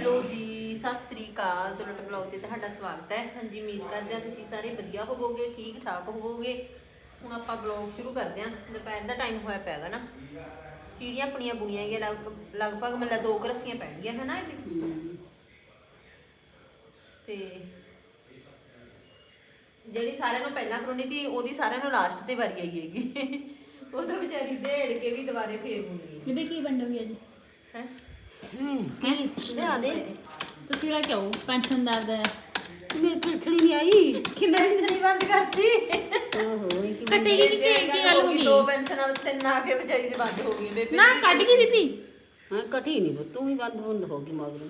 Hello ਜੀ ਸਤਿ ਸ੍ਰੀ ਅਕਾਲ। ਤੁਲਟ blog ਤੇ ਤੁਹਾਡਾ ਸਵਾਗਤ ਹੈ। ਹਾਂਜੀ ਉਮੀਦ ਕਰਦੇ ਹਾਂ ਤੁਸੀਂ ਸਾਰੇ ਵਧੀਆ ਹੋਵੋਗੇ ਠੀਕ ਠਾਕ ਹੋਵੋਗੇ। ਹੁਣ ਆਪਾਂ ਬਲੌਗ ਸ਼ੁਰੂ ਕਰਦੇ ਹਾਂ। ਦੁਪਹਿਰ ਦਾ ਟਾਈਮ ਹੋਇਆ ਪੈਗਾ ਨਾ। ਚੀੜੀਆਂ ਆਪਣੀਆਂ ਬੁਣੀਆਂ ਹੀ ਲਗਭਗ ਲਗਭਗ ਮਤਲਬ ਦੋ ਕੁ ਰੱਸੀਆਂ ਪੈਣਗੀਆਂ ਹੈ ਨਾ ਇਹ? ਵੀ? ਤੇ ਜਿਹੜੀ ਸਾਰਿਆਂ ਨੂੰ ਪਹਿਲਾਂ ਬਣਾਉਣੀ ਸੀ ਉਹਦੀ ਸਾਰਿਆਂ ਨੂੰ ਲਾਸਟ ਤੇ ਵਾਰੀ ਆਈ ਹੈਗੀ। ਉਹ ਤਾਂ ਵਿਚਾਰੀ ਢੇੜ ਕੇ ਵੀ ਦੁਬਾਰੇ ਫੇਰ ਬੁਣੀ ਬੀਬੀ ਕੀ ਵੰਡੋਗੇ ਅੱਜ? ਹੈ? ਲਿਆ ਦੇ। ਤੁਸੀਂ ਲੈ ਕੇ ਆਓ ਪੈਨਸ਼ਨਦਾਰ ਦਾ ਮੇਰੀ ਪਿਛਲੀ ਨਹੀਂ ਆਈ। ਕਿੰਨਾ ਵੀ ਬੰਦ ਕਰਤੀ? ਓਹੋ ਇਹ ਕੀ ਕੱਟੇਗੀ ਕਿ ਕੀ ਗੱਲ ਹੋ ਗਈ? ਦੋ ਪੈਨਸ਼ਨਾਂ ਤਿੰਨ ਆ ਕੇ ਵਿਚਾਰੀ ਦੀ ਬੰਦ ਹੋ ਗਈ ਬੇਬੇ ਨਾ ਕੱਢ ਗਈ ਬੀਬੀ। ਹਾਂ ਕਟੀ ਨਹੀਂ ਤੂੰ ਵੀ ਬੰਦ ਬੰਦ ਹੋ ਗਈ ਮਗਰੋਂ।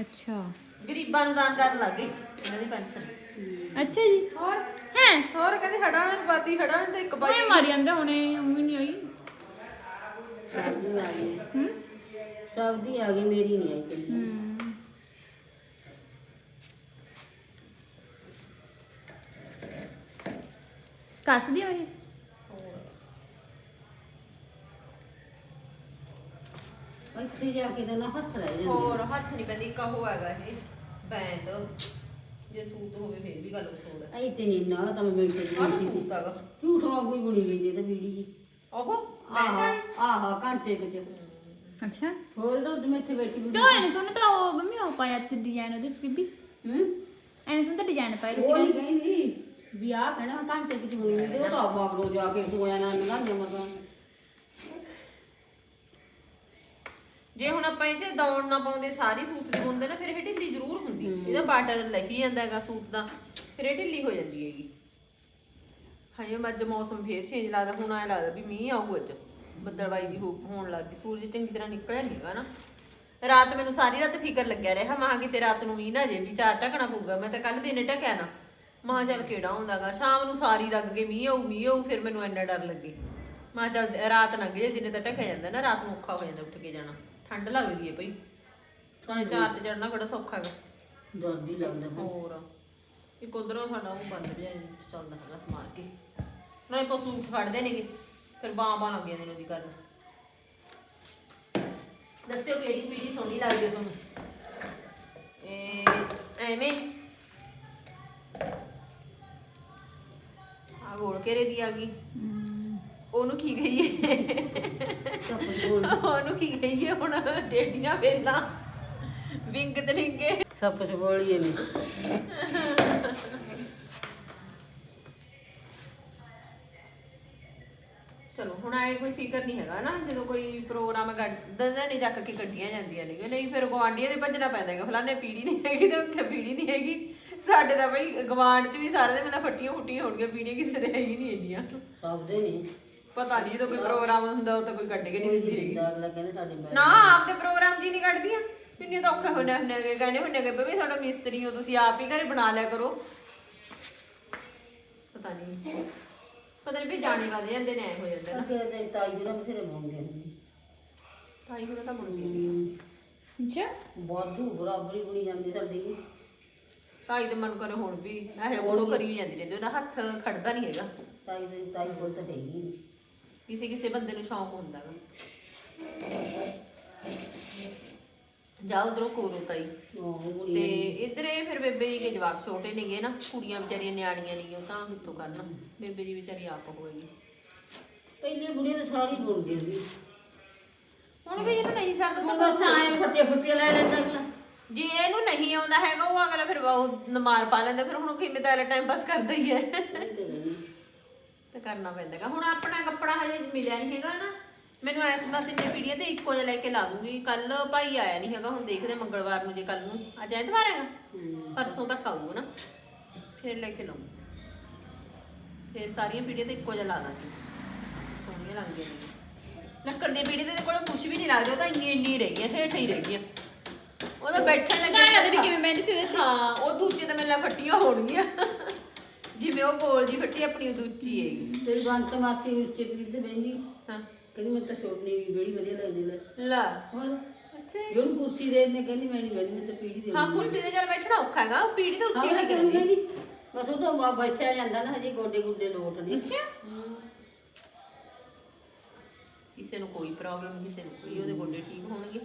ਅੱਛਾ। ਗਰੀਬਾਂ ਨੂੰ ਦਾਨ ਕਰਨ ਲੱਗ ਗਈ ਇਹਨਾਂ ਦੀ ਪੈਨਸ਼ਨ। ਅੱਛਾ ਜੀ। ਹੋਰ? ਹੈ? ਹੋਰ ਕਹਿੰਦੇ ਹੜਾਂ ਨੇ ਬਾਤੀ ਹੜਾਂ ਨੇ ਤੇ ਇੱਕ ਬਾਈ ਮੈਂ ਮਾਰੀ ਜਾਂਦਾ ਹੁਣੇ ਉਮੀ ਨਹੀਂ ਹੋਈ ਸਭ ਦੀ ਆ ਗਈ ਹੂੰ? ਸਭ ਦੀ ਆ ਗਈ ਮੇਰੀ ਨਹੀਂ ਆਈ ਕਦੀ। ਹੂੰ। ਕੱਸਦੀ ਹੋਈ ਇੱਥੇ ਜਾ ਕੇ ਤਾਂ ਨਾ ਹੱਥ ਰਹਿ ਜਾਂਦੇ ਹੋਰ ਹੱਥ ਨਹੀਂ ਪੈਂਦੀ ਇੱਕ ਉਹ ਹੈਗਾ ਇਹ। ਬੈਂਦ ਜੇ ਸੂਤ ਹੋਵੇ ਫੇਰ ਵੀ ਗੱਲ ਸੋੜ ਹੈ। ਇੱਥੇ ਨਹੀਂ ਨਾ ਤਾਂ ਮੈਂ ਮਿੰਟ ਆਹ ਦੀ ਸੂਤ ਹੈਗਾ। ਝੂਠ ਵਾਂਗੂ ਹੀ ਬੁਣੀ ਗਈ ਜੇ ਤਾਂ ਬੀੜੀ ਜੀ। ਉਹ ਆਹਾ ਆਹਾ ਘੰਟੇ ਕੁ ਚ। ਅੱਛਾ। ਹੋਰ ਤਾਂ ਮੈਂ ਇੱਥੇ ਬੈਠੀ ਬੁਣੀ ਕਿਉਂ ਇਹਨੇ ਸੁਣ ਤਾਂ ਉਹ ਮੰਮੀ ਉਹ ਪਾਇਆ ਤੇ ਡਿਜ਼ਾਈਨ ਉਹਦੇ ਚ ਬੀਬੀ। ਹੂੰ। ਐਨੇ ਸੁਣ ਤਾਂ ਡਿਜ਼ਾਈਨ ਪਾਇਆ ਉਹ ਨਹੀਂ ਤੁਸੀਂ ਕਹਿੰਦੀ ਵੀ ਆਹ ਕਹਿਣਾ ਘੰਟੇ ਕੁ ਚ ਬੁਣੀ ਗਈ ਤੇ ਉਹ ਤਾਂ ਬਾਬਰੋ ਜਾ ਕੇ ਹੋਇਆ ਨਾ ਨਾ ਮਸਾਂ ਜੇ ਹੁਣ ਆਪਾਂ ਇਹ ਤੇ ਦੌੜ ਨਾ ਪਾਉਂਦੇ ਸਾਰੀ ਸੂਤ ਨਾ ਫਿਰ ਇਹ ਢਿੱਲੀ ਜ਼ਰੂਰ ਹੁੰਦੀ। ਇਹਦਾ ਬਾਟਰ ਲਹੀ ਜਾਂਦਾ ਹੈਗਾ ਸੂਤ ਦਾ ਫਿਰ ਇਹ ਢਿੱਲੀ ਹੋ ਜਾਂਦੀ ਹੈਗੀ। ਹਾਏ ਮੈਂ ਅੱਜ ਮੌਸਮ ਫੇਰ ਚੇਂਜ ਲੱਗਦਾ ਹੁਣ ਐ ਲੱਗਦਾ ਵੀ ਮੀਂਹ ਆਊ ਅੱਜ। ਬੱਦਲਬਾਈ ਦੀ ਹੋ- ਹੋਣ ਲੱਗ ਗਈ। ਸੂਰਜ ਚੰਗੀ ਤਰ੍ਹਾਂ ਨਿਕਲਿਆ ਨਹੀਂ ਹੈਗਾ ਨਾ। ਰਾਤ ਮੈਨੂੰ ਸਾਰੀ ਰਾਤ ਫਿਕਰ ਲੱਗਿਆ ਰਿਹਾ। ਮਾਂ ਕਿਤੇ ਰਾਤ ਨੂੰ ਮੀਂਹ ਨਾ ਜੇ ਵੀ ਚਾਰ ਢਕਣਾ ਪਊਗਾ। ਮੈਂ ਤਾਂ ਕੱਲ ਦਿਨੇ ਢਕਿਆ ਨਾ। ਮਾਂ ਚੱਲ ਕਿਹੜਾ ਹੁੰਦਾਗਾ ਸ਼ਾਮ ਨੂੰ ਸਾਰੀ ਲੱਗ ਗਈ ਮੀਂਹ ਆਊ ਮੀਂਹ ਆਊ ਫਿਰ ਮੈਨੂੰ ਇੰਨਾ ਡਰ ਲੱਗੇ। ਮਾਂ ਚੱਲ ਰਾਤ ਲੰਘ ਜੇ ਦਿਨੇ ਤਾਂ ਢਕਿਆ ਜਾਂਦਾ ਨਾ ਰਾਤ ਨੂੰ ਔਖਾ ਹੋ ਜਾਂਦਾ ਉੱਠ ਕੇ ਜਾਣਾ। ਠੰਡ ਲੱਗਦੀ ਹੈ ਭਈ। ਥਾਣੇ ਚਾਰ ਤੇ ਚੜਨਾ ਬੜਾ ਸੌਖਾ ਹੈਗਾ। ਡਰ ਵੀ ਲੱਗਦਾ। ਹੋਰ। ਇੱਕ ਉਧਰੋਂ ਸਾਡਾ ਉਹ ਬੰਦ ਪਿਆ ਚੱਲਦਾ ਹੈਗਾ ਸਮਾਰ ਕੇ। ਨਾਲੇ ਪਸ਼ੂ ਖੜਦੇ ਨੇਗੇ। ਫਿਰ ਬਾਂ ਬਾਂ ਲੱਗ ਨੇ ਉਹਦੀ ਕਰਨ। ਦੱਸਿਓ ਕਿਹੜੀ ਪੀੜੀ ਸੋਹਣੀ ਲੱਗਦੀ ਹੈ ਤੁਹਾਨੂੰ। ਇਹ ਐਵੇਂ। ਆ ਗੋਲ ਘੇਰੇ ਦੀ ਆ ਗਈ। ਉਹਨੂੰ ਕੀ ਕਹੀਏ? ਸਭ ਉਹਨੂੰ ਕੀ ਕਹੀਏ ਹੁਣ? ਡੇਡੀਆਂ ਵੇਲਾਂ। ਵਿੰਗ ਤੇ ਲਿੰਗੇ ਸਭ ਕੁਝ ਬੋਲੀਏ ਨਹੀਂ ਹੁਣ ਆਏ ਕੋਈ ਫਿਕਰ ਨਹੀਂ ਹੈਗਾ ਨਾ ਜਦੋਂ ਕੋਈ ਪ੍ਰੋਗਰਾਮ ਦੰਦਾਂ ਚੱਕ ਕੇ ਕੱਢੀਆਂ ਜਾਂਦੀਆਂ ਨੇ। ਨਹੀਂ ਫਿਰ ਗਵਾਂਡੀਆਂ ਦੇ ਭੱਜਣਾ ਪੈਂਦਾ ਹੈਗਾ। ਫਲਾਣੇ ਪੀੜੀ ਨਹੀਂ ਹੈਗੀ ਤੇ ਉੱਥੇ ਪੀੜੀ ਨਹੀਂ ਹੈਗੀ। ਸਾਡੇ ਤਾਂ ਬਈ ਗਵਾਂਡ 'ਚ ਵੀ ਸਾਰੇ ਦੇ ਮੈਨੂੰ ਫੱਟੀਆਂ ਫੁੱਟੀਆਂ ਹੋਣਗੀਆਂ ਪੀੜੀਆਂ ਕਿਸੇ ਦੇ ਹੈ ਹੀ ਨਹੀਂ ਇੰਨੀਆਂ। ਸਭ ਦੇ ਨਹੀਂ। ਪਤਾ ਨਹੀਂ ਜਦੋਂ ਕੋਈ ਪ੍ਰੋਗਰਾਮ ਹੁੰਦਾ ਉਹ ਤਾਂ ਕੋਈ ਕੱਢ ਕੇ ਨਹੀਂ ਦਿੰਦੀ ਨਹੀਂ ਹੈਗੀ ਅਗਲਾ ਕਹਿੰਦੇ ਸਾਡੇ ਬੈਠ ਨਾ ਆਪਦੇ ਪ੍ਰੋਗਰਾਮ ਜੀ ਨਹੀਂ ਕੱਢਦੀਆਂ। ਕਿੰਨੇ ਤਾਂ ਔਖੇ ਹੁੰਨੇ ਹੁੰਨੇ ਗੇ ਕਹਿੰਦੇ ਹੁੰਨੇ ਕਿ ਬਈ ਤੁਹਾਡਾ ਮਿਸਤਰੀ ਹੋ ਤੁਸੀਂ ਆਪ ਹੀ ਘਰੇ ਬਣਾ ਲਿਆ ਕਰੋ। ਪਤਾ ਨਹੀਂ। ਪਤਾ ਨਹੀਂ ਵੀ ਜਾਣੇ ਵਾਦੇ ਜਾਂਦੇ ਨੇ ਐ ਹੋ ਜਾਂਦਾ ਨਾ। ਅੱਗੇ ਤੇ ਤਾਈ ਜਿਹੜਾ ਬਥੇਰੇ ਬੋਲਦੇ ਹੁੰਦੇ ਤਾਈ ਹੁਣ ਤਾਂ ਮੁੜ ਗਈ ਅੱਛਾ। ਵਾਧੂ ਬਰਾਬਰੀ ਬੁਣੀ ਜਾਂਦੀ ਸਾਡੀ ਤਾਈ ਦੇ ਮਨ ਕਰੇ ਹੁਣ ਵੀ ਇਹ ਉਹ ਕਰੀ ਜਾਂਦੀ ਰਹਿੰਦੀ ਉਹਦਾ ਹੱਥ ਖੜਦਾ ਨਹੀਂ ਹੈਗਾ। ਤਾਈ ਦੇ ਤਾਈ ਕੋਲ ਤਾਂ ਹੈਗੀ ਨਹੀਂ। ਕਿਸੇ ਕਿਸੇ ਬੰਦੇ ਨੂੰ ਸ਼ੌਂਕ ਹੁੰਦਾ ਗਾ ਜਾ ਉਧਰੋਂ ਕੋਰੋ ਤਾਈ। ਤੇ ਇੱਧਰ ਇਹ ਫਿਰ ਬੇਬੇ ਜੀ ਦੇ ਜਵਾਕ ਛੋਟੇ ਨੇਗੇ ਨਾ ਕੁੜੀਆਂ ਵਿਚਾਰੀਆਂ ਨਿਆਣੀਆਂ ਨੇਗੀਆਂ ਉਹ ਤਾਂ ਕਿੱਥੋਂ ਕਰਨ? ਬੇਬੇ ਜੀ ਵਿਚਾਰੀ ਆਪ ਹੋਏਗੀ ਪਹਿਲੇ ਬੁੜੀ ਤਾਂ ਸਾਰੀ ਬੁਣਦੀ ਸੀ। ਹੁਣ ਵੀ ਇਹਨੂੰ ਨਹੀਂ ਸਰਦਾ ਹੁਣ ਬਸ ਆਏ ਫੱਟੇ ਫੱਟੇ ਲੈ ਲੈਂਦਾ ਅਗਲਾ ਜੇ ਇਹਨੂੰ ਨਹੀਂ ਆਉਂਦਾ ਹੈਗਾ ਉਹ ਅਗਲਾ ਫਿਰ ਉਹ ਨਮਾਰ ਪਾ ਲੈਂਦਾ ਫਿਰ ਹੁਣ ਕਿੰਨੇ ਤਾਂ ਟਾਈਮ ਪਾਸ ਕਰਦਾ ਹੀ ਹੈ। ਤੇ ਤੇ ਕਰਨਾ ਪੈਂਦਾ ਹੈਗਾ। ਹੁਣ ਆਪਣਾ ਕੱਪੜਾ ਹਜੇ ਮਿਲਿਆ ਨਹੀਂ ਹੈਗਾ ਨਾ। ਮੈਨੂੰ ਐਸ ਦਾ ਤਿੰਨੇ ਪੀੜੀਆਂ ਤੇ ਇੱਕੋ ਜਿਹਾ ਲੈ ਕੇ ਲਾ ਦੂੰਗੀ। ਕੱਲ ਭਾਈ ਆਇਆ ਨਹੀਂ ਹੈਗਾ ਹੁਣ ਦੇਖਦੇ ਹਾਂ ਮੰਗਲਵਾਰ ਨੂੰ ਜੇ ਕੱਲ ਨੂੰ। ਅੱਜ ਐਤਵਾਰ ਹੈਗਾ। ਪਰਸੋਂ ਤੱਕ ਆਊਗਾ ਨਾ। ਫਿਰ ਲੈ ਕੇ ਲਾਉਂ ਫਿਰ ਸਾਰੀਆਂ ਪੀੜੀਆਂ ਤੇ ਇੱਕੋ ਜਿਹਾ ਲਾ ਦਾਂਗੇ। ਸੋਹਣੀਆਂ ਲੱਗਦੀਆਂ ਨੇ। ਲੱਕੜ ਦੀਆਂ ਪੀੜੀਆਂ ਦੇ ਕੋਲ ਕੁਝ ਵੀ ਨਹੀਂ ਲੱਗਦਾ ਉਹ ਤਾਂ ਇੰਨੀ ਇੰਨੀ ਰਹਿ ਗਈਆਂ ਹੇਠ ਹੀ ਰਹਿ ਗਈਆਂ। ਉਹਦਾ ਬੈਠਣ ਲੱਗੇ। ਗਾਣਾ ਦੇ ਵੀ ਕਿਵੇਂ ਬੈਠੀ ਸੀ ਤੇ? ਹਾਂ ਉਹ ਦੂਜੇ ਤਾਂ ਮੈਨੂੰ ਫੱਟੀਆਂ ਹੋਣਗੀਆਂ। ਜਿਵੇਂ ਉਹ ਗੋਲ ਜੀ ਫੱਟੀ ਆਪਣੀ ਉਹ ਦੂਜੀ ਹੈਗੀ। ਤੇਰੀ ਬੰਤ ਮਾਸੀ ਉੱਚੇ ਪੀੜ ਤੇ ਬਹਿੰਦੀ। ਹਾਂ। ਕਹਿੰਦੀ ਮੈਨੂੰ ਤਾਂ ਛੋਟਣੀ ਵੀ ਬੜੀ ਵਧੀਆ ਲੱਗਦੀ ਲੈ। ਲਾ। ਹੋਰ? ਅੱਛਾ ਜੇ। ਕੁਰਸੀ ਦੇ ਦਿੰਦੇ ਕਹਿੰਦੀ ਮੈਂ ਨਹੀਂ ਬਹਿੰਦੀ ਮੈਂ ਤਾਂ ਪੀੜੀ ਦੇ ਹਾਂ ਕੁਰਸੀ ਤੇ ਚੱਲ ਬੈਠਣਾ ਔਖਾ ਹੈਗਾ ਉਹ ਪੀੜੀ ਤਾਂ ਉੱਚੀ ਹਾਂ ਨਹੀਂ ਕਿਉਂ ਕਰਨੀ ਕਹਿੰਦੀ? ਬਸ ਉਹ ਤਾਂ ਬਾ- ਬੈਠਿਆ ਜਾਂਦਾ ਨਾ ਹਜੇ ਗੋਡੇ ਗੁੱਡੇ ਲੋਟ ਨੇ। ਅੱਛਾ। ਹੂੰ। ਕਿਸੇ ਨੂੰ ਕੋਈ ਪ੍ਰੋਬਲਮ ਕਿਸੇ ਨੂੰ ਕੋਈ ਉਹਦੇ ਗੋਡੇ ਠੀਕ ਹੋਣਗੇ।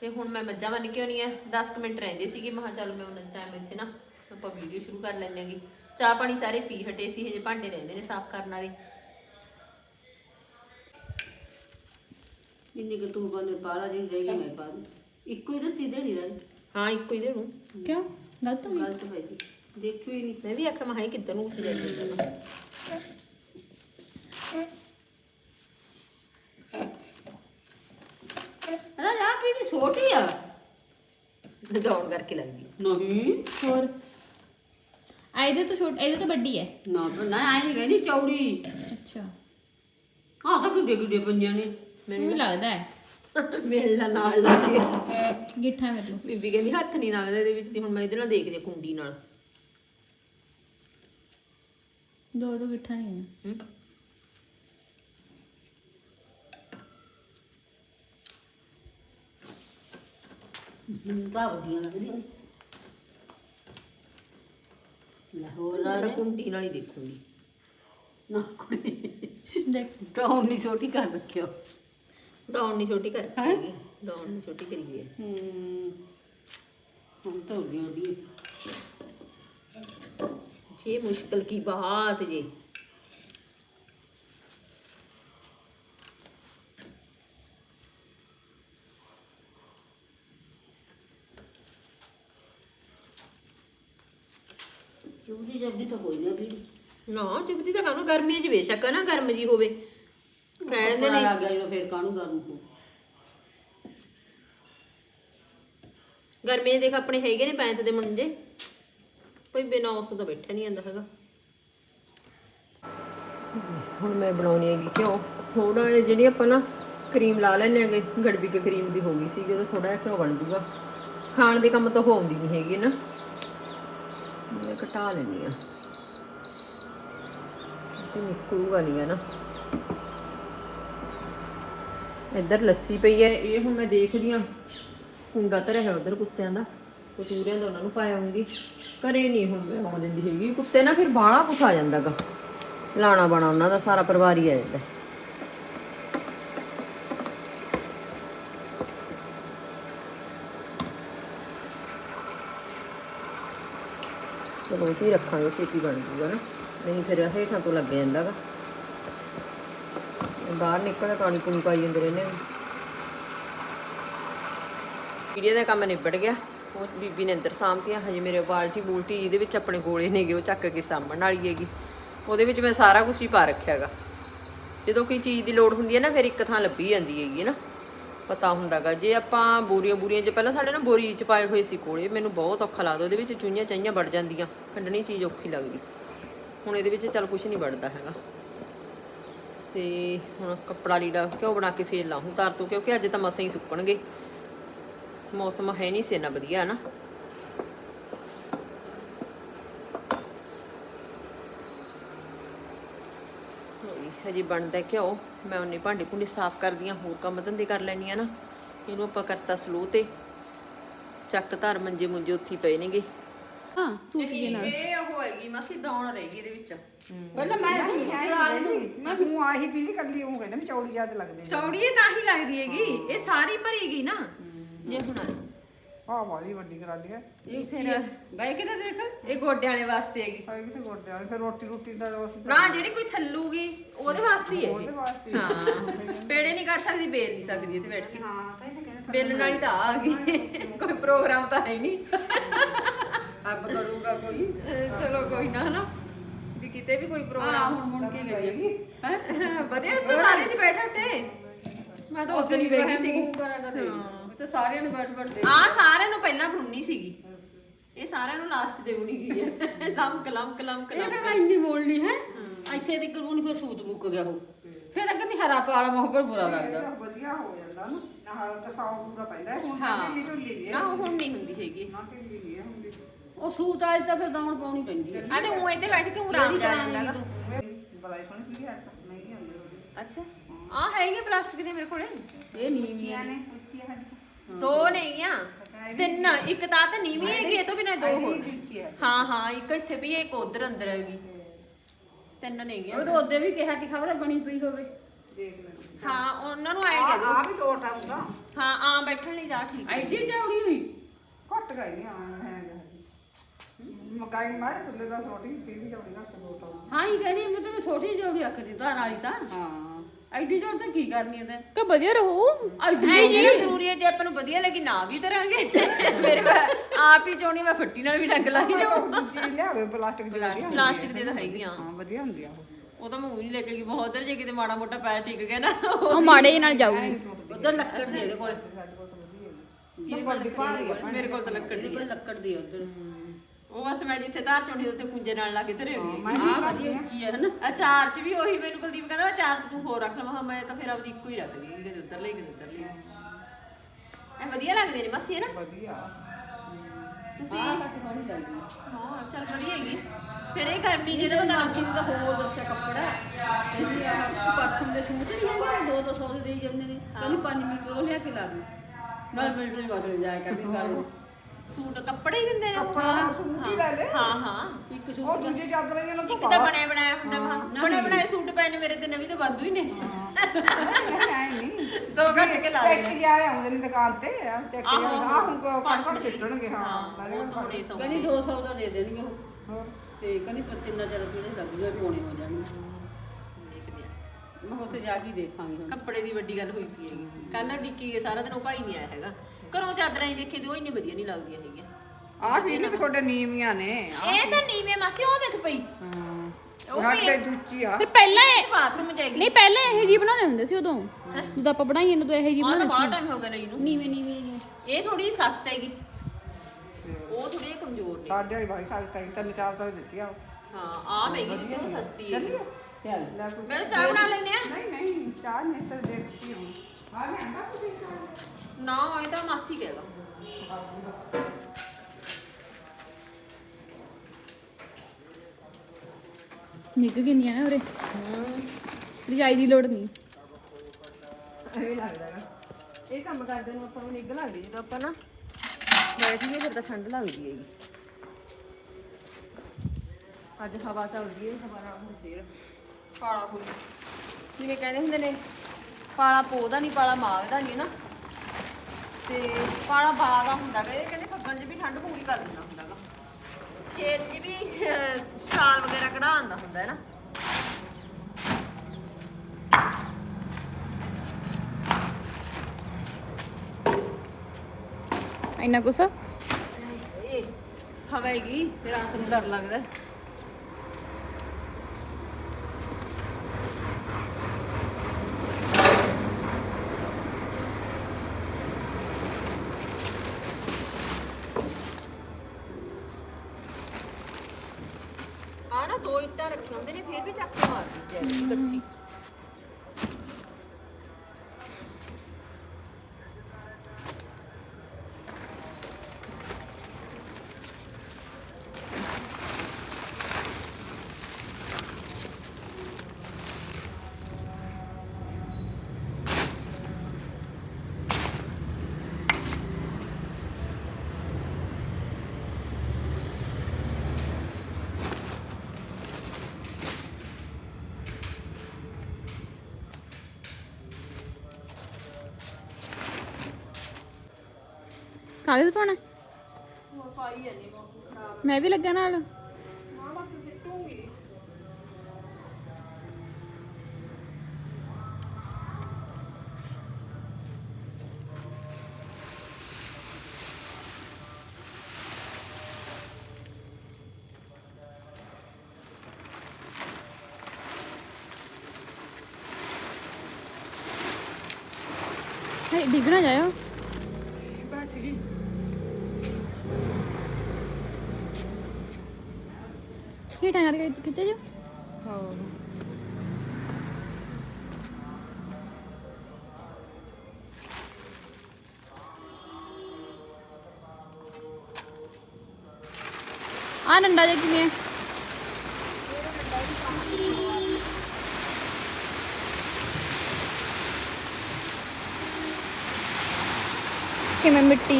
ਤੇ ਹੁਣ ਮੈਂ ਮੱਝਾਂ ਬੰਨ ਕੇ ਆਉਣੀ ਆ। 10 ਕੁ ਮਿੰਟ ਰਹਿੰਦੇ ਸੀਗੇ ਮੈਂ ਕਿਹਾ ਚੱਲ ਮੈਂ ਉਹਨਾਂ ਟਾਈਮ ਇੱਥੇ ਨਾ ਆਪਾਂ ਵੀਡੀਓ ਸ਼ੁਰੂ ਕਰ ਲੈਂਦੇ ਆਂਗੇ ਚਾਹ ਪਾਣੀ ਸਾਰੇ ਪੀ ਹਟੇ ਸੀ ਹਜੇ ਭਾਂਡੇ ਰਹਿੰਦੇ ਨੇ ਸਾਫ਼ ਕਰਨ ਵਾਲੇ। ਇੰਨੀ ਕਿ ਤੂੰ ਬੰਦੇ ਪਾਲਾ ਜੀ ਰਹੀ ਮੈਂ ਪਾ ਦੂੰ ਇੱਕੋ ਹੀ ਦੱਸੀ ਦੇਣੀ ਰਹਿ ਹਾਂ ਇੱਕੋ ਹੀ ਦੇਣੂ। ਕਿਉਂ? ਗਲਤ ਹੋ ਗਈ? ਗਲਤ ਪੈ ਗਈ। ਦੇਖਿਓ ਹੀ ਨਹੀਂ। ਮੈਂ ਵੀ ਆਖਿਆ ਮਹਾਂ ਕਿੱਧਰ ਨੂੰ ਘੁਸ ਜਾਂਦੀ। ਅਰੇ ਯਾਰ ਕਿਹੜੀ ਛੋਟੀ ਆ? ਦੌੜ ਕਰਕੇ ਲੱਗ ਗਈ। ਨਹੀਂ। ਹੋਰ? ਆ ਇਹਦੇ ਤੋਂ ਛੋਟ ਇਹਦੇ ਤੋਂ ਵੱਡੀ ਹੈ। ਨਾ ਨਾ ਆਈ ਨਹੀਂ ਕਹਿੰਦੀ ਚੌੜੀ। ਅੱਛਾ। ਹਾਂ ਤਾਂ ਕਿੱਡੇ ਕਿੱਡੇ ਪੰਜਾਂ ਨੇ। ਮੈਨੂੰ ਲੱਗਦਾ ਹੈ। ਮਿਲਣਾ ਨਾਲ ਲੱਗ ਗਿਆ ਗਿੱਠਾ ਮੇਰੇ ਨੂੰ। ਬੀਬੀ ਕਹਿੰਦੀ ਹੱਥ ਨਹੀਂ ਲੱਗਦਾ ਇਹਦੇ ਵਿੱਚ ਤੇ ਹੁਣ ਮੈਂ ਇਹਦੇ ਨਾਲ ਦੇਖਦੀ ਹਾਂ ਕੁੰਡੀ ਨਾਲ। ਦੋ ਦੋ ਗਿੱਠਾ ਨਹੀਂ ਹੈ। ਹਮ। ਮੈਨੂੰ ਤਾਂ ਵਧੀਆ ਲਾਹੌਰ ਮੈਂ ਆ ਤਾਂ ਕੁੰਡੀ ਨਾਲ ਹੀ ਦੇਖੂੰਗੀ। ਨਾ ਕੁੜੀ। ਦੇਖ। ਤਾਂ ਉਨੀ ਛੋਟੀ ਕਰ ਰੱਖਿਓ ਦੌੜ ਨਹੀਂ ਛੋਟੀ ਕਰ ਹੈਂ? ਹੈਗੀ ਨਹੀਂ ਛੋਟੀ ਕਰੀਏ। ਹੂੰ ਤਾਂ ਹੋ ਗਈ ਉਹਦੀ ਜੇ ਮੁਸ਼ਕਲ ਕੀ ਬਾਤ ਜੇ। ਚੂੜੀ ਜਬਦੀ ਤਾਂ ਕੋਈ ਨਾ ਵੀ ਨਾ ਚੁਬਦੀ ਤਾਂ ਕਾਹਨੂੰ? ਗਰਮੀਆਂ 'ਚ ਬੇਸ਼ੱਕ ਨਾ ਗਰਮ ਜੀ ਹੋਵੇ। ਕਹਿੰਦੇ ਕੱਪੜਾ ਨੇ ਲੱਗ ਗਿਆ ਜਦੋਂ ਫੇਰ ਕਾਹਨੂੰ ਗਰਮ ਹੋ ਗਰਮੀਆਂ 'ਚ ਦੇਖ ਆਪਣੇ ਹੈਗੇ ਨੇ ਪੈਂਤ ਦੇ ਮੁੰਡੇ। ਕੋਈ ਬਿਨਾਂ ਉਸ ਤੋਂ ਬੈਠਾ ਨਹੀਂ ਜਾਂਦਾ ਹੈਗਾ। ਹੁਣ ਮੈਂ ਬਣਾਉਣੀ ਹੈਗੀ ਘਿਓ। ਥੋੜਾ ਜਿਹਾ ਜਿਹੜੀ ਆਪਾਂ ਨਾ ਕਰੀਮ ਲਾ ਲੈਣੇ ਹੈਗੇ ਗੜਬੀ ਕੇ ਕਰੀਮ ਦੀ ਹੋ ਗਈ ਸੀ ਜਦੋਂ ਥੋੜਾ ਜਿਹਾ ਘਿਓ ਬਣ ਜੂਗਾ। ਖਾਣ ਦੇ ਕੰਮ ਤਾਂ ਹੋਉਂਦੀ ਨਹੀਂ ਹੈਗੀ ਨਾ। ਮੈਂ ਘਟਾ ਲੈਣੀ ਆ ਤੇ ਨਿਕਲੂਗਾ ਨਹੀਂ ਹੈ ਨਾ। ਇੱਧਰ ਲੱਸੀ ਪਈ ਹੈ, ਇਹ ਹੁਣ ਮੈਂ ਦੇਖਦੀ ਆ ਕੁੰਡਾ ਧਰਿਆ ਹੈ ਉਧਰ ਕੁੱਤਿਆਂ ਦਾ ਕਤੂਰਿਆਂ ਦਾ ਉਹਨਾਂ ਨੂੰ ਪਾਇਆਉਂਗੀ ਘਰੇ ਨਹੀਂ ਹੁਣ ਮੈਂ ਆਉਣ ਦਿੰਦੀ ਹੈਗੀ। ਕੁੱਤੇ ਨਾ ਫਿਰ ਬਾਹਲਾ ਕੁਛ ਆ ਜਾਂਦਾਗਾ ਲਾਣਾ ਬਣਾ ਉਹਨਾਂ ਦਾ, ਸਾਰਾ ਪਰਿਵਾਰ ਹੀ ਆ ਜਾਂਦਾ। ਚਲੋ ਤੇ ਰੱਖਾਂਗੇ, ਛੇਤੀ ਬਣ ਜੂਗਾ ਨਾ। ਨਹੀਂ ਫਿਰ ਹੇਠਾਂ ਤੋਂ ਲੱਗ ਜਾਂਦਾਗਾ ਬਾਹਰ ਨਿਕਲਦਾ ਪਾਣੀ ਪੂਣੀ ਪਾਈ ਜਾਂਦੇ ਰਹਿੰਦੇ ਨੇ। ਵੀਡੀਓ ਦਾ ਕੰਮ ਨਿਬੜ ਗਿਆ। ਉਹ ਬੀਬੀ ਨੇ ਅੰਦਰ ਸਾਂਭਤੀਆਂ ਹਜੇ ਮੇਰੇ ਬਾਲਟੀ ਬੂਲਟੀ ਇਹਦੇ ਵਿੱਚ ਆਪਣੇ ਗੋਲੇ ਨੇਗੇ ਉਹ ਚੱਕ ਕੇ ਸਾਂਭਣ ਵਾਲੀ ਹੈਗੀ। ਉਹਦੇ ਵਿੱਚ ਮੈਂ ਸਾਰਾ ਕੁਝ ਹੀ ਪਾ ਰੱਖਿਆਗਾ ਜਦੋਂ ਕੋਈ ਚੀਜ਼ ਦੀ ਲੋੜ ਹੁੰਦੀ ਹੈ ਨਾ, ਫਿਰ ਇੱਕ ਥਾਂ ਲੱਭੀ ਜਾਂਦੀ ਹੈਗੀ ਨਾ। ਪਤਾ ਹੁੰਦਾਗਾ ਜੇ ਆਪਾਂ ਬੋਰੀਆਂ ਬੋਰੀਆਂ 'ਚ ਪਹਿਲਾਂ ਸਾਡੇ ਨਾ ਬੋਰੀ 'ਚ ਪਾਏ ਹੋਏ ਸੀ ਕੋਲੇ, ਮੈਨੂੰ ਬਹੁਤ ਔਖਾ ਲੱਗਦਾ। ਉਹਦੇ ਵਿੱਚ ਚੂਈਆਂ ਚਾਈਆਂ ਵੜ ਜਾਂਦੀਆਂ। ਕੱਢਣੀ ਚੀਜ਼ ਔਖੀ ਲੱਗਦੀ। ਹੁਣ ਇਹਦੇ ਵਿੱਚ ਚੱਲ ਕੁਝ ਨਹੀਂ ਵੜਦਾ ਹੈਗਾ। ਤੇ ਹੁਣ ਕੱਪੜਾ ਲੀੜਾ ਕਿਉਂ ਬਣਾ ਕੇ ਫੇਰ ਲਾਹੂੰ ਤਾਰ ਤੋਂ? ਕਿਉਂਕਿ ਅੱਜ ਤਾਂ ਮਸਾਂ ਹੀ ਸੁੱਕਣਗੇ। ਮੌਸਮ ਹੈ ਨਹੀਂ ਸੀ ਨਾ ਵਧੀਆ ਨਾ ਹਜੇ ਬਣਦਾ ਘਿਓ ਮੈਂ ਉਹਨੇ ਭਾਂਡੇ ਭੁੰਡੇ ਸਾਫ਼ ਕਰਦੀਆਂ, ਹੋਰ ਕੰਮ ਧੰਦੇ ਕਰ ਲੈਣੀਆਂ ਨਾ। ਇਹਨੂੰ ਆਪਾਂ ਕਰਤਾ ਸਲੋ ਤੇ। ਚੱਕ ਧਰ ਮੰਜੇ ਮੁੰਜੇ ਉੱਥੇ ਪਏ ਨੇਗੇ। ਹਾਂ ਸੂਟ ਦੇ ਨਾਲ। ਇਹ ਉਹ ਹੈਗੀ ਮਾਸੀ ਦੌਣ ਰਹੇਗੀ ਇਹਦੇ ਵਿੱਚ। ਪਹਿਲਾਂ ਮੈਂ ਤਾਂ ਸਵਾਲ ਨੂੰ ਮੈਂ ਹੂੰ ਆਹੀ ਪੀਲੀ ਕੱਲੀ ਹੂੰ ਕਹਿੰਦਾ ਵੀ ਚੌੜੀ ਜ਼ਿਆਦਾ ਲੱਗਦੇ ਨੇ। ਚੌੜੀ ਇਹ ਤਾਂ ਹੀ ਲੱਗਦੀ ਹੈਗੀ ਇਹ ਸਾਰੀ ਭਰੀ ਗਈ ਨਾ। ਜੇ ਹੁਣ ਆਹ ਵਾਲੀ ਵੱਡੀ ਕਰਾ ਲਈ ਹੈ। ਇਹ ਫਿਰ ਬਾਈ ਕਿਤੇ ਦੇਖ। ਇਹ ਗੋਡਿਆਂ ਵਾਲੇ ਵਾਸਤੇ ਹੈਗੀ। ਸਾਈ ਕਿਤੇ ਗੋਡੇ ਵਾਲੀ ਫਿਰ ਰੋਟੀ ਰੋਟੀ ਦਾ ਉਸ ਨਾ ਜਿਹੜੀ ਕੋਈ ਥੱਲੂਗੀ ਉਹਦੇ ਵਾਸਤੇ ਹੀ ਹੈ ਉਹਦੇ ਵਾਸਤੇ ਹਾਂ ਪੇੜੇ ਨਹੀਂ ਕਰ ਸਕਦੀ ਬੇਲ ਨਹੀਂ ਸਕਦੀ ਇੱਥੇ ਬੈਠ ਕੇ। ਹਾਂ ਤਾਂ ਇਹ ਕਹਿੰਦਾ ਬੇਲਣ ਵਾਲੀ ਤਾਂ ਆ ਗਈ। ਕੋਈ ਪ੍ਰੋਗਰਾਮ ਤਾਂ ਹੈ ਨਹੀਂ। ਅੱਬ ਕਰੂਗਾ ਕੋਈ। ਚਲੋ ਕੋਈ ਨਾ ਹਨਾ? ਵੀ ਕਿਤੇ ਵੀ ਕੋਈ ਪ੍ਰੋਗਰਾਮ ਹੁਣ ਮੁੜ ਕੇ ਗਈ। ਹੈ? ਵਧੀਆ ਇਸ ਤਾਂ ਸਾਰੇ ਦੀ ਬੈਠ ਉੱਤੇ ਮੈਂ ਤਾਂ ਉੱਥੇ ਨਹੀਂ ਵੇਖੀ ਸੀਗੀ। ਤੇ ਤੇ ਸਾਰਿਆਂ ਨੂੰ ਬੈਠ ਬੈਠ ਦੇ ਆ ਸਾਰਿਆਂ ਨੂੰ ਪਹਿਲਾਂ ਭਰੁੰਨੀ ਸੀਗੀ। ਇਹ ਸਾਰਿਆਂ ਨੂੰ ਲਾਸਟ ਤੇ ਬੁਣੀ ਗਈ ਹੈ। ਲੰਕ ਲੰਕ ਲੰਕ ਇਹ ਲੰਕ ਤਾਂ ਇੰਨੀ ਬੋਲਣੀ ਹੈ। ਇੱਥੇ ਤੇ ਕਰੂਣੀ ਫਿਰ ਸੂਤ ਮੁੱਕ ਗਿਆ ਉਹ। ਫਿਰ ਅੱਗੇ ਨਹੀਂ ਹਰਾ ਪਾਲਾ ਮੋਹ ਪਰ ਬੁਰਾ ਲੱਗਦਾ। ਵਧੀਆ ਹੋ ਜਾਂਦਾ ਨਾ। ਨਾਲ ਤਾਂ ਸੌ ਪੂਰਾ ਪੈਂਦਾ ਹੁਣ ਢਿੱਲੀ ਢੁੱਲੀ ਨਾ ਉਹ ਹੁਣ ਨਹੀਂ ਹੁੰਦੀ ਹੈਗੀ। ਨਾ ਢਿੱਲੀ ਨਹੀਂ ਹੈ ਹੁੰਦੀ ਉਹ ਸੂਤ ਆਜ ਤਾਂ ਫਿਰ ਦਾਉਣ ਪਾਉਣੀ ਪੈਂਦੀ ਹੈ। ਆ ਤੇ ਉਹ ਇੱਥੇ ਬੈਠ ਕੇ ਉਹ ਆਰਾਮ ਜਾ ਜਾਂਦਾਗਾ ਬਲਾਈ ਕੋਣ ਪੀਲੀ ਹੈ ਨਹੀਂ ਆਉਂਦੀ ਉਹਦੀ। ਅੱਛਾ। ਆ ਹੈਗੇ ਪਲਾਸਟਿਕ ਦੇ ਮੇਰੇ ਕੋਲੇ? ਇਹ ਨੀਵੀਆਂ ਨੇ। ਦੋ ਨੇਗੀਆਂ। ਤਿੰਨ। ਇੱਕ ਤਾਂ ਤਾਂ ਨੀਵੀਂ ਹੈਗੀ ਇਹ ਤੋਂ ਬਿਨਾਂ ਦੋ ਹੋਰ ਹੈ ਹਾਂ ਹਾਂ ਇੱਕ ਇੱਥੇ ਵੀ ਇੱਕ ਉਧਰ ਅੰਦਰ ਹੈਗੀ। ਤਿੰਨ ਨੇਗੀਆਂ। ਉਹ ਤਾਂ ਉਹਦੇ ਵੀ ਕਿਹਾ ਕਿ ਖਬਰ ਬਣੀ ਪਈ ਹੋਵੇ। ਦੇਖ ਲੈ ਹਾਂ। ਉਹਨਾਂ ਨੂੰ ਆਏ ਕਹਿ ਦੋ ਆ ਵੀ ਲੋਟ ਆਉਂਦਾ ਹਾਂ ਆ ਬੈਠਣ ਲਈ ਦਾ ਠੀਕ ਹੈ। ਐਡੀ ਚੌੜੀ ਹੋਈ? ਘੱਟ ਗਈ ਆ ਹੈ ਮਕਾਈ ਮਾਰੇ ਥੱਲੇ ਦਾ ਛੋਟੀ ਟੀਵੀ ਚੌੜੀ ਘੱਟ ਬੋਟਾ ਹਾਂ ਹੀ ਕਹਿੰਦੀ ਮੈਂ ਤਾਂ ਛੋਟੀ ਚੌੜੀ ਆਖਦੀ ਤਾਂ ਵਾਲੀ ਤਾਂ। ਹਾਂ। ਐਡੀ ਚੌੜੀ ਤਾਂ ਕੀ ਕਰਨੀ ਹੈ ਤੇ? ਕਿ ਵਧੀਆ ਰਹੂ। ਐਡੀ ਐ ਜਿਹੜਾ ਜ਼ਰੂਰੀ ਹੈ ਜੇ ਆਪਾਂ ਨੂੰ ਵਧੀਆ ਲੱਗੀ ਨਾ ਵੀ ਤਰਾਂਗੇ ਮੇਰੇ ਕੋਲ ਆਪ ਹੀ ਚੋਣੀ ਮੈਂ ਫੱਟੀ ਨਾਲ ਵੀ ਡੰਗ ਲਾਈ ਜਾਵਾਂ। ਚੀਜ਼ ਲਿਆਵੇ ਪਲਾਸਟਿਕ ਦੀ ਵਧੀਆ ਪਲਾਸਟਿਕ ਦੇ ਤਾਂ ਹੈਗੀਆਂ ਹਾਂ ਵਧੀਆ ਹੁੰਦੀ ਆ ਉਹ। ਉਹ ਤਾਂ ਮੈਂ ਉਹ ਲੈ ਕੇ ਗਈ ਬਹੁਤ ਜੇ ਕਿਤੇ ਮਾੜਾ ਮੋਟਾ ਪੈਰ ਟਿਕ ਗਿਆ ਨਾ ਉਹ ਮਾੜੇ ਜਿਹੇ ਨਾਲ ਜਾਊਗੀ। ਉਧਰ ਲੱਕੜ ਦੀ ਇਹਦੇ ਕੋਲ। ਮੇਰੇ ਕੋਲ ਤਾਂ ਲੱਕੜ ਇਹਦੇ ਦੀ ਕੋਲ ਲੱਕੜ ਦੀ ਉਧਰ। ਉਹ ਬਸ ਮੈਂ ਜਿੱਥੇ ਧਾਰ ਚੋਣੀ ਉੱਥੇ ਕੁੰਜੇ ਨਾਲ ਲਾ ਕੇ ਧਰੇ ਹੋਈ ਹੈ ਆ। ਵਧੀਆ ਉੱਚੀ ਹੈ ਹਨਾ? ਅਚਾਰ ਚ ਵੀ ਉਹੀ ਮੈਨੂੰ ਕੁਲਦੀਪ ਕਹਿੰਦਾ ਅਚਾਰ ਚ ਤੂੰ ਹੋਰ ਰੱਖ ਲਵਾਂ ਮੈਂ ਤਾਂ ਫਿਰ ਆਪਦੀ ਇੱਕੋ ਹੀ ਰੱਖ ਲਈ ਕਦੇ ਉੱਧਰ ਲਈ ਕਦੇ ਉੱਧਰ ਲਈ। ਐ ਵਧੀਆ ਲੱਗਦੇ ਨੇ ਮਾਸੀ ਹੈ ਨਾ ਵਧੀਆ। ਤੁਸੀਂ? ਕੱਟ ਹੋਣੀ ਹਾਂ ਚੱਲ ਵਧੀਆ ਹੈਗੀ। ਫਿਰ ਇਹ ਗਰਮੀ ਜਿਹਦੇ ਜਿਹਦੇ ਨਾਲ ਮਾਸੀ ਨੇ ਤਾਂ ਹੋਰ ਦੱਸਿਆ ਕੱਪੜਾ। ਕਹਿੰਦੀ ਆ ਪਰਸਨ ਦੇ ਸੂਟ ਨਹੀਂ ਹੈਗੇ ਦੋ ਦੋ ਸੌ ਦੇ ਦੇਈ ਜਾਂਦੇ ਨੇ। ਕਹਿੰਦੀ 5 ਮੀਟਰ ਉਹ ਲਿਆ ਕੇ ਲਾ ਦੂੰ। ਨਾਲ ਮਿਲਟਰੀ ਬਦਲ ਜਾਇਆ ਕਰਦੀ ਗੱਲ ਸੂਟ ਕੱਪੜੇ ਹੀ ਦਿੰਦੇ ਨੇ ਉਹ? ਹਾਂ ਸੂਟ ਹੀ ਲੈ ਲੈ। ਹਾਂ ਹਾਂ। ਇੱਕ ਉਹ ਸੂਟ ਦੂਜੇ ਚਾਦਰਾਂ ਜਿਹਨਾਂ ਤੋਂ ਇੱਕ ਤਾਂ ਬਣਿਆ ਬਣਾਇਆ ਹੁੰਦਾ ਮਾ ਬਣੇ ਬਣਾਏ ਸੂਟ ਪਏ ਨੇ ਮੇਰੇ ਤੇ ਨਵੀਂ ਤੋਂ ਵਾਧੂ ਹੀ ਨੇ। ਨਹੀਂ ਦੋ ਘੱਟ ਕੇ ਲਾ ਚੈੱਕ ਜਿਆਰੇ ਆਉਂਦੇ ਨੇ ਦੁਕਾਨ ਤੇ ਚੈੱਕ ਆਹੋ, ਜਿਆਰੇ ਆ ਹੁਣ ਕੋ ਕੱਟ ਛੇ। ਸਿੱਟਣਗੇ ਹਾਂ ਹਾਂ ਉਹ ਤਾਂ ਹੁਣੇ ਸੌ ਕਹਿੰਦੀ 200 ਦਾ ਦੇ ਦੇਣਗੇ ਉਹ। ਹੋਰ? ਤੇ ਕਹਿੰਦੀ ਪਰ ਤਿੰਨ ਚਾਰ ਰੁਪਏ ਲੱਗੂਗੇ ਪੌਣੇ ਹੋ ਜਾਣਗੇ। ਮੈਂ ਉੱਥੇ ਜਾ ਕੇ ਹੀ ਦੇਖਾਂਗੇ ਹੁਣ। ਕੱਪੜੇ ਦੀ ਵੱਡੀ ਗੱਲ ਹੋਈ ਪਈ ਹੈਗੀ। ਕੱਲ ਡਿੱਕੀ ਗਏ ਸਾਰਾ ਦਿਨ ਉਹ ਭਾਈ ਨਹੀਂ ਆਇਆ ਹੈਗਾ। ਘਰੋਂ ਚਾਦਰਾਂ ਹੀ ਦੇਖੇ ਤੇ ਉਹ ਇੰਨੀ ਵਧੀਆ ਨਹੀਂ ਲੱਗਦੀਆਂ ਹੈਗੀਆਂ। ਆ ਵੀ ਵੀ ਤੁਹਾਡੇ ਨੀਵੀਆਂ ਨੇ ਇਹ ਤਾਂ ਨੀਵੇਂ ਮਾਸੀ ਉਹ ਦੇਖ ਪਈ। ਹਾਂ ਉਹ ਹੱਟੇ ਦੂਚੀ ਆ। ਫਿਰ ਪਹਿਲਾਂ ਇਹ- ਬਾਥਰੂਮ ਜਾਏਗੀ ਨਹੀਂ ਪਹਿਲਾਂ ਇਹ ਜੀ ਬਣਾਉਂਦੇ ਹੁੰਦੇ ਸੀ ਉਦੋਂ। ਜਦੋਂ ਆਪਾਂ ਪੜਾਈਏ ਨਾ ਤਾਂ ਇਹ ਜੀ ਆਹ ਤਾਂ ਬਣਾਉਂਦੇ ਬੜਾ ਟਾਈਮ ਹੋ ਗਿਆ ਲਈ ਨੂੰ। ਸੀ ਨੀਵੇਂ ਨੀਵੇਂ ਜਿਹੇ। ਇਹ ਥੋੜੀ ਸਖਤ ਹੈਗੀ। ਉਹ ਥੋੜੀ ਕਮਜ਼ੋਰ ਨੇ। ਸਾਡੇ ਵਾਲੀ ਭਾਈ ਸਾਡੇ ਤਿੰਨ ਤਿੰਨ ਚਾਰ ਸੌ ਦਿੱਤੀ ਆ। ਹਾਂ ਆ ਮਹਿੰਗੀ ਦਿੱਤੀ ਉਹ ਸਸਤੀ ਹੈ ਚੱਲ ਲੈ ਤੂੰ ਮੈਂ ਚਾਹ ਬਣਾ ਲੈਣੇ ਆ। ਨਹੀਂ ਨਹੀਂ ਚਾਹ ਨਹੀਂ ਤਾਂ ਦੇਖਤੀ ਹਾਂ? ਨਾ ਇਹ ਤਾਂ ਮਾਸੀ ਕਹੇਗਾ ਕਿੰਨੀਆਂ ਨੇ ਉਰੇ? ਰਜਾਈ ਦੀ ਲੋੜ ਨਹੀਂ। ਐਵੇਂ ਲੱਗਦਾ ਹੈਗਾ ਇਹ ਕੰਮ ਕਰਦੇ ਨੂੰ ਆਪਾਂ ਨੂੰ ਨਿੱਘ ਲੱਗਦੀ ਜਦੋਂ ਆਪਾਂ ਨਾ ਬੈਠੀਏ ਫਿਰ ਤਾਂ ਠੰਡ ਲੱਗਦੀ ਹੈਗੀ। ਅੱਜ ਹਵਾ ਚੱਲਦੀ ਹੈ ਹਵਾ ਨਾਲ ਹੁਣ ਫੇਰ ਪਾਲਾ ਹੋ ਜਿਵੇਂ ਕਹਿੰਦੇ ਹੁੰਦੇ ਨੇ? ਪਾਲਾ ਪੋਦਾ ਨਹੀਂ ਪਾਲਾ ਮਾਗਦਾ ਨਹੀਂ ਨਾ। ਤੇ ਪਾਲਾ ਬਾਗਾ ਹੁੰਦਾ ਗਾ ਇਹ ਕਹਿੰਦੇ ਫੱਗਣ 'ਚ ਵੀ ਠੰਡ ਪੂਰੀ ਕਰ ਦਿੰਦਾ ਹੁੰਦਾ ਗਾ। ਖੇਤ 'ਚ ਵੀ ਛਾਲ ਵਗੈਰਾ ਕਢਾ ਆਉਂਦਾ ਹੁੰਦਾ ਹੈ ਨਾ। ਇੰਨਾ ਕੁਛ? ਇਹ ਹਵਾ ਹੈਗੀ ਤੇ ਰਾਤ ਨੂੰ ਡਰ ਲੱਗਦਾ ਹੈ। ਆ ਨਾ ਦੋ ਇੱਟਾਂ ਰੱਖੀਆਂ ਹੁੰਦੇ ਨੇ ਫਿਰ ਵੀ ਚੱਕ ਕੇ ਮਾਰਦੀ ਜੈਸੀ ਕੱਚੀ ਕਾਗਜ਼ ਪਾਉਣਾ? ਹੋਰ ਪਾਈ ਜਾਂਦੀ ਮੌਸਮ ਖਰਾਬ ਮੈਂ ਵੀ ਲੱਗਾ ਨਾਲ। ਮਾਂ ਬਸ ਸਿੱਟੂਗੀ। ਹੇ ਡਿੱਗ ਨਾ ਕਿੱਥੇ ਜੋ ਆ ਡੰਡਾ ਜੇ ਕਿਵੇਂ? ਕਿਵੇਂ ਮਿੱਟੀ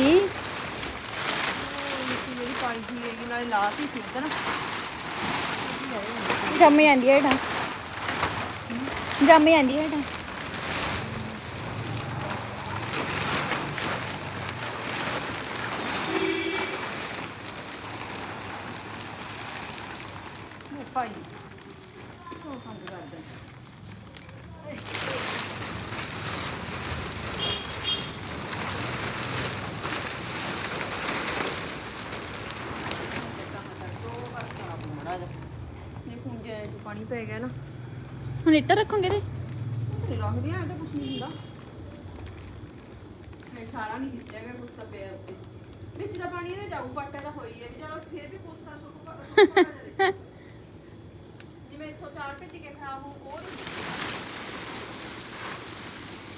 ਜਿਹੜੀ ਪਾਣੀ ਦੀ ਹੈਗੀ ਨਾਲੇ ਲਾਤੀ ਸੀ ਉਧਰ ਜੰਮ ਜਾਂਦੀ ਹੈ ਹੇਠਾਂ ਜੰਮ ਜਾਂਦੀ ਹੈ ਹੇਠਾਂ ਪਾਪਾ ਜੀ ਉਹ ਕੰਮ ਕਰਦੇ ਮੜਾ ਜਾ ਨਹੀਂ ਪੁੰਜੇ ਚ ਪਾਣੀ ਪੈ ਗਿਆ ਨਾ। ਹੁਣ ਇੱਟਾਂ ਰੱਖੋਗੇ ਤੇ? ਨਹੀਂ ਰੱਖਦੇ ਆ ਤਾਂ ਕੁਝ ਨਹੀਂ ਹੁੰਦਾ। ਮੈਂ ਸਾਰਾ ਨਹੀਂ ਖਿੱਚਿਆ ਗਿਆ ਕੁਛ ਤਾਂ ਪਿਆ ਉੱਤੇ। ਵਿੱਚ ਦਾ ਪਾਣੀ ਇਹਦੇ ਜਾਊ ਪਾਟੇ ਦਾ ਹੋਈ ਹੈ ਚਲੋ ਫਿਰ ਵੀ ਕੁਛ ਤਾਂ ਸੁੱਕ ਜਿਵੇਂ ਇੱਥੋਂ ਚਾਰ ਭੇਜ ਕੇ ਖਰਾਬ ਹੋ ਉਹ ਨਹੀਂ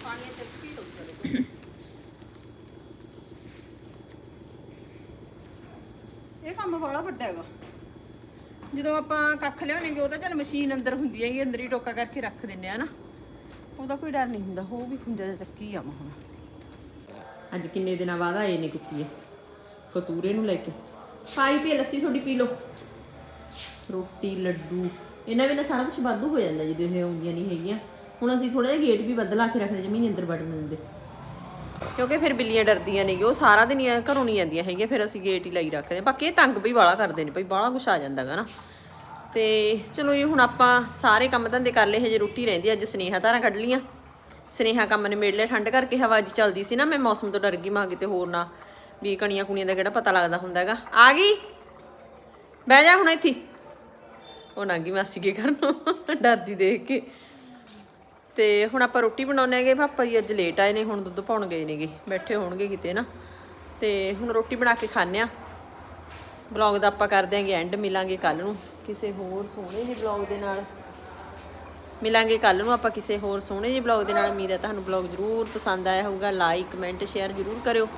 ਪਾਣੀ ਤੇ ਪੀ ਲਓ ਚਲੇ ਇਹ ਕੰਮ ਬੜਾ ਵੱਡਾ ਹੈਗਾ। ਜਦੋਂ ਆਪਾਂ ਕੱਖ ਲਿਆਉਣਗੇ, ਉਹ ਤਾਂ ਚੱਲ ਮਸ਼ੀਨ ਅੰਦਰ ਹੁੰਦੀ ਹੈਗੀ, ਅੰਦਰ ਹੀ ਟੋਕਾ ਕਰਕੇ ਰੱਖ ਦਿੰਨੇ ਆ ਨਾ। ਉਹਦਾ ਕੋਈ ਡਰ ਨਹੀਂ ਹੁੰਦਾ ਉਹ ਵੀ ਖੁੰਝਾ ਜਿਹਾ ਚੱਕੀ ਆਵਾਂ ਹੁਣ। ਅੱਜ ਕਿੰਨੇ ਦਿਨਾਂ ਬਾਅਦ ਆਏ ਨੇ ਕੁੱਤੀਏ? ਕਤੂਰੇ ਨੂੰ ਲੈ ਕੇ। ਪਾਈ ਪੀ, ਲੱਸੀ ਥੋੜੀ ਪੀ ਲਓ। ਰੋਟੀ, ਲੱਡੂ, ਇਹਨਾਂ ਵੇਲੇ ਸਾਰਾ ਕੁਝ ਵਾਧੂ ਹੋ ਜਾਂਦਾ, ਜਦੋਂ ਇਹ ਆਉਂਦੀਆਂ ਨਹੀਂ ਹੈਗੀਆਂ। ਹੁਣ ਅਸੀਂ ਥੋੜਾ ਜਿਹਾ ਗੇਟ ਵੀ ਬਦਲਾ ਕੇ ਰੱਖਦੇ, ਜਮੀਨ ਅੰਦਰ ਵੜਨ ਦਿੰਦੇ। ਕਿਉਂਕਿ ਫਿਰ ਬਿੱਲੀਆਂ ਡਰਦੀਆਂ ਨੇਗੀ ਉਹ ਸਾਰਾ ਦਿਨ ਘਰੋਂ ਨਹੀਂ ਆਉਂਦੀਆਂ ਹੈਗੀਆਂ, ਫਿਰ ਅਸੀਂ ਗੇਟ ਹੀ ਲਾਈ ਰੱਖਦੇ ਹਾਂ। ਬਾਕੀ ਇਹ ਤੰਗ ਵੀ ਬਾਲਾ ਕਰਦੇ ਨੇ ਭਈ ਬਾਲਾ ਕੁਛ ਆ ਜਾਂਦਾਗਾ ਨਾ। ਤੇ ਚਲੋ ਜੀ, ਹੁਣ ਆਪਾਂ ਸਾਰੇ ਕੰਮ ਧੰਦੇ ਕਰ ਲਏ, ਹਜੇ ਰੋਟੀ ਰਹਿੰਦੀ ਅੱਜ ਸਨੇਹਾ ਧਾਰਾਂ ਕੱਢ ਲੀਆਂ ਸਨੇਹਾ ਕੰਮ ਨੇ ਮੇੜ ਲਿਆ, ਠੰਡ ਕਰਕੇ ਹਵਾ ਅੱਜ ਚੱਲਦੀ ਸੀ ਨਾ, ਮੈਂ ਮੌਸਮ ਤੋਂ ਡਰ ਗਈ, ਮਾਂ ਕਿਤੇ ਹੋਰ ਨਾ, ਵੀ ਕਣੀਆਂ ਕੁਣੀਆਂ ਦਾ ਕਿਹੜਾ ਪਤਾ ਲੱਗਦਾ ਹੁੰਦਾ ਹੈਗਾ ਆ ਗਈ? ਬਹਿ ਜਾ ਹੁਣ ਇੱਥੇ। ਹੀ। ਉਹ ਨਾ ਗਈ ਮਾਸੀ ਕੀ ਘਰ ਡਰਦੀ ਦੇਖ ਕੇ। ਤੇ ਹੁਣ ਆਪਾਂ ਰੋਟੀ ਬਣਾਉਣੇ ਹੈਗੇ, ਪਾਪਾ ਜੀ ਅੱਜ ਲੇਟ ਆਏ ਨੇ, ਹੁਣ ਦੁੱਧ ਪਾਉਣ ਗਏ ਨੇਗੇ, ਬੈਠੇ ਹੋਣਗੇ ਕਿਤੇ ਨਾ। ਤੇ ਹੁਣ ਰੋਟੀ ਬਣਾ ਕੇ ਖਾਣੇ ਆ ਬਲੌਗ ਦਾ ਆਪਾਂ ਕਰਦੇ ਦਿਆਂਗੇ ਐਂਡ ਮਿਲਾਂਗੇ ਕੱਲ ਨੂੰ। ਕਿਸੇ ਹੋਰ ਸੋਹਣੇ ਜਿਹੇ ਬਲੌਗ ਦੇ ਨਾਲ। ਮਿਲਾਂਗੇ ਕੱਲ ਨੂੰ ਆਪਾਂ ਕਿਸੇ ਹੋਰ ਸੋਹਣੇ ਜਿਹੇ ਬਲੌਗ ਦੇ ਨਾਲ। ਉਮੀਦ ਹੈ ਤੁਹਾਨੂੰ ਬਲੌਗ ਜ਼ਰੂਰ ਪਸੰਦ ਆਇਆ ਹੋਊਗਾ। ਲਾਈਕ ਕਮੈਂਟ ਸ਼ੇਅਰ ਜ਼ਰੂਰ ਕਰਿਓ।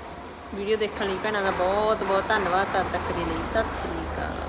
ਵੀਡੀਓ ਦੇਖਣ ਲਈ ਭੈਣਾਂ ਦਾ ਬਹੁਤ ਬਹੁਤ ਧੰਨਵਾਦ। ਤਦ ਤੱਕ ਦੇ ਲਈ ਸਤਿ ਸ੍ਰੀ ਅਕਾਲ।